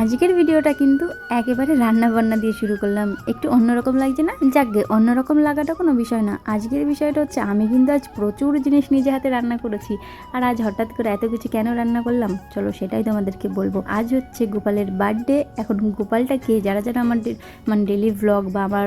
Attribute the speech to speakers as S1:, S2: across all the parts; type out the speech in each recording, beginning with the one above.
S1: আজকের ভিডিওটা কিন্তু একেবারে রান্না বান্না দিয়ে শুরু করলাম। একটু অন্যরকম লাগছে না? যাকগে অন্যরকম লাগাটা কোনো বিষয় না। আজকের বিষয়টা হচ্ছে আমি কিন্তু আজ প্রচুর জিনিস নিজে হাতে রান্না করেছি। আর আজ হঠাৎ করে এত কিছু কেন রান্না করলাম? চলো সেটাই তোমাদেরকে বলব। আজ হচ্ছে গোপালের বার্থডে। এখন গোপালটাকে যারা যারা আমার মানে ডেলি ব্লগ বা আমার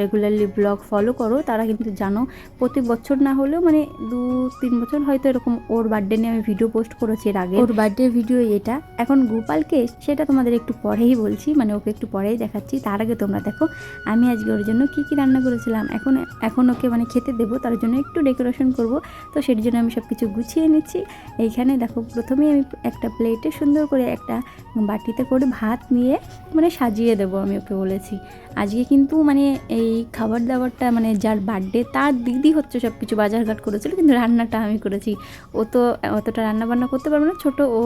S1: রেগুলারলি ব্লগ ফলো করো তারা কিন্তু জানো প্রতি বছর না হলেও মানে দু তিন বছর হয়তো এরকম ওর বার্থডে নিয়ে আমি ভিডিও পোস্ট করেছি এর আগে। ওর বার্থডে ভিডিও এটা। এখন গোপালকে সেটা তোমাদের একটু পরেই বলছি মানে ওকে একটু পরেই দেখাচ্ছি। তার আগে তোমরা দেখো, আমি আজকে ওর জন্য কী কী রান্না করেছিলাম। এখন এখন ওকে মানে খেতে দেবো, তার জন্য একটু ডেকোরেশন করব। তো সেই জন্য আমি সব কিছু গুছিয়ে নিচ্ছি। এইখানে দেখো, প্রথমেই আমি একটা প্লেটে সুন্দর করে একটা বাটিতে করে ভাত নিয়ে মানে সাজিয়ে দেবো আমি ওকে বলেছি। আজকে কিন্তু মানে এই খাবার দাবারটা মানে যার বার্থডে তার দিদি হচ্ছে সব কিছু বাজারঘাট করেছিল, কিন্তু রান্নাটা আমি করেছি। ও তো অতটা রান্না বান্না করতে পারবে না, ছোট ও।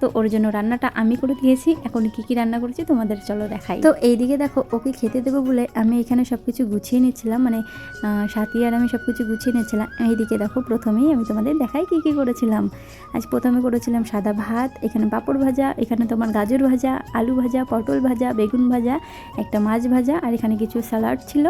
S1: তো ওর জন্য রান্নাটা আমি করে দিয়েছি। এখন কী কী রান্না করেছি তোমাদের চলো দেখাই। তো এইদিকে দেখো ওকে খেতে দেবো বলে আমি এখানে সব কিছু গুছিয়ে নিচ্ছিলাম মানে সাথী আর আমি সব কিছু গুছিয়ে নিচ্ছিলাম। এইদিকে দেখো প্রথমেই আমি তোমাদের দেখাই কী কী করেছিলাম। আজ প্রথমে করেছিলাম সাদা ভাত এখানে পাঁপড় ভাজা এখানে তোমার গাজর ভাজা আলু ভাজা পটল ভাজা বেগুন ভাজা একটা মাছ ভাজা আর এখানে কিছু স্যালাড ছিল।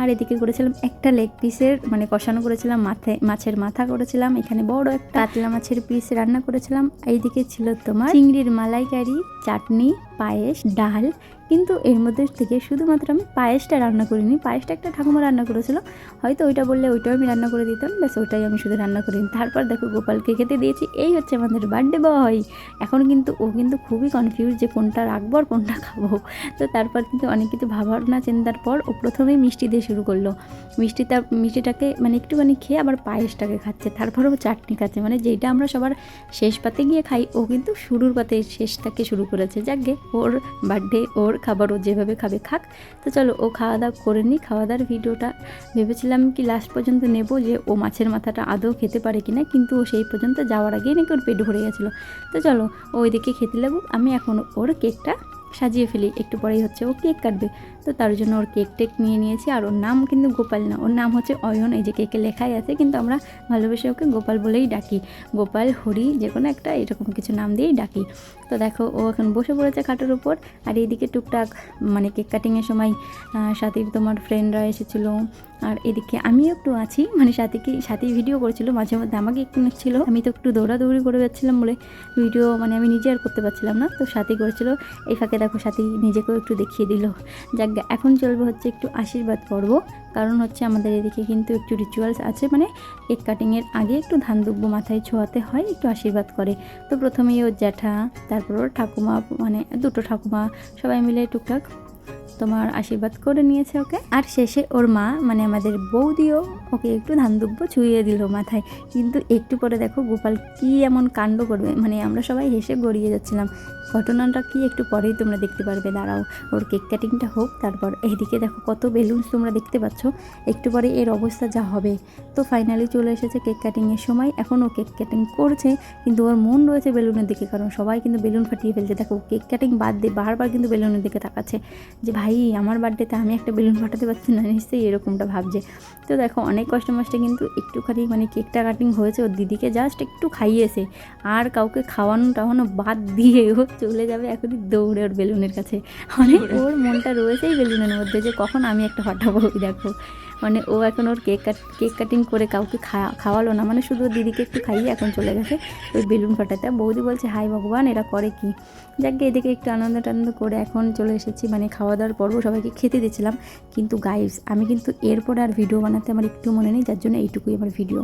S1: আর এদিকে করেছিলাম একটা লেগ পিসের মানে কষানো করেছিলাম মাথায় মাছের মাথা করেছিলাম এখানে বড় একটা কাতলা মাছের পিস রান্না করেছিলাম। এইদিকে ছিল তোমার চিংড়ির মালাইকারি চাটনি পায়েস ডাল কিন্তু এর মধ্যে থেকে শুধুমাত্র আমি পায়েসটা রান্না করিনি। পায়েসটা একটা ঠাকুমা রান্না করেছিল। হয়তো ওইটা বললে ওইটাও আমি রান্না করে দিতাম। ব্যাস, ওটাই আমি শুধু রান্না করিনি তারপর দেখো গোপালকে খেতে দিয়েছি। এই হচ্ছে আমাদের বার্থডে বয় এখন কিন্তু ও কিন্তু খুবই কনফিউজ যে কোনটা রাখব আর কোনটা খাব। তো তারপর কিন্তু অনেক কিছু ভাবনা চিন্তার পর ও প্রথমেই মিষ্টি দিয়ে শুরু করল। মিষ্টিটা, মিষ্টিটাকে মানে একটুখানি খেয়ে আবার পায়েসটাকে খাচ্ছে। তারপরে ও চাটনি খাচ্ছে। মানে যেটা আমরা সবার শেষ পাতে গিয়ে খাই, ও কিন্তু শুরুর পাতে শেষটাকে শুরু করেছে। যাকে ওর বার্থডে ওর খাবার ও যেভাবে খাবে খাক। তো চলো, ও খাওয়া দাওয়া করে নিই। খাওয়া দাওয়ার ভিডিওটা ভেবেছিলাম কি লাস্ট পর্যন্ত নেব যে ও মাছের মাথাটা আদৌ খেতে পারে কি না কিন্তু ও সেই পর্যন্ত যাওয়ার আগেই নাকি ওর পেট ভরে গেছিল। তো চলো ওইদিকে খেতে লাগুক। আমি এখন ওর কেকটা সাজিয়ে ফেলি, একটু পরেই হচ্ছে ও কেক কাটবে। তো তার জন্য ওর কেক টেক নিয়ে নিয়েছি, আর ওর নাম কিন্তু গোপাল না, ওর নাম হচ্ছে অয়ন, এই যে কেকে লেখাই আছে, কিন্তু আমরা ভালোবেসে ওকে গোপাল বলেই ডাকি। গোপাল, হরি, যে কোনো একটা, এরকম কিছু নাম দিয়েই ডাকি। তো দেখো, ও এখন বসে পড়েছে খাটের উপর, আর এইদিকে টুকটাক মানে কেক কাটিংয়ের সময় সাথীর তোমার ফ্রেন্ডরা এসেছিল আর এদিকে আমিও একটু আছি। মানে সাথীকে, সাথী ভিডিও করেছিল, মাঝে মধ্যে আমাকে একটু নিচ্ছিল। আমি তো একটু দৌড়াদৌড়ি করে যাচ্ছিলাম বলে ভিডিও মানে আমি নিজে আর করতে পারছিলাম না। তো সাথী করেছিল, এই ফাঁকে দেখো সাথী নিজেকেও একটু দেখিয়ে দিল। যাক, এখন চলবে হচ্ছে একটু আশীর্বাদ পর্ব। কারণ হচ্ছে আমাদের এদিকে কিন্তু একটু রিচুয়ালস আছে। মানে কেক কাটিংয়ের আগে একটু ধান দুব্য মাথায় ছোঁয়াতে হয়, একটু আশীর্বাদ করে। তো প্রথমেই ওর জ্যাঠা, তারপর ওর ঠাকুমা মানে দুটো ঠাকুমা, সবাই মিলে টুকটাক তোমার আশীর্বাদ করে নিয়েছে ওকে। আর শেষে ওর মা মানে আমাদের বৌদিও ওকে একটু ধান দুব্য ছুঁয়ে দিল মাথায়। কিন্তু একটু পরে দেখো গোপাল কি এমন কাণ্ড করবে মানে আমরা সবাই হেসে গড়িয়ে যাচ্ছিলাম। ঘটনাটা কি একটু পরেই তোমরা দেখতে পারবে, দাঁড়াও। ওর কেক কাটিংটা হোক, তারপর এইদিকে দেখো কত বেলুনস তোমরা দেখতে পাচ্ছ। একটু পরে এর অবস্থা যা হবে। তো ফাইনালি চলে এসেছে কেক কাটিংয়ের সময়। এখন ও কেক কাটিং করছে, কিন্তু ওর মন রয়েছে বেলুনের দিকে, কারণ সবাই কিন্তু বেলুন ফাটিয়ে ফেলছে। দেখো, কেক কাটিং বাদ দিয়ে বারবার কিন্তু বেলুনের দিকে তাকাচ্ছে। যে ভাই আমার বার্থডেতে আমি একটা বেলুন ফাটাতে পারছি না। নিশ্চয়ই এরকমটা ভাবছে। তো দেখো অনেক কষ্ট কিন্তু একটুখানি মানে কেকটা কাটিং হয়েছে। ওর দিদিকে জাস্ট একটু খাইয়েছে। আর কাউকে খাওয়ানো টাওয়ানো বাদ দিয়ে ও চলে যাবে এখনই দৌড়ে ওর বেলুনের কাছে। মানে ওর মনটা রয়েছেই বেলুনের মধ্যে যে কখন আমি একটা ফাটাবো দেখো। মানে ও এখন ওর কেক কাট কেক কাটিং করে কাউকে খাওয়ালো না। মানে শুধু ওর দিদিকে একটু খাইয়ে এখন চলে গেছে ওই বেলুন ফাটাতে বৌদি বলছে হাই ভগবান এরা করে কি? যাক এদিকে একটু আনন্দ টানন্দ করে এখন চলে এসেছি। মানে খাওয়া দাওয়ার পরও সবাইকে খেতে দিয়েছিলাম। কিন্তু গাইস আমি কিন্তু এরপর আর ভিডিও বানাতে আমার একটু মনে নেই, যার জন্য এইটুকুই আমার ভিডিও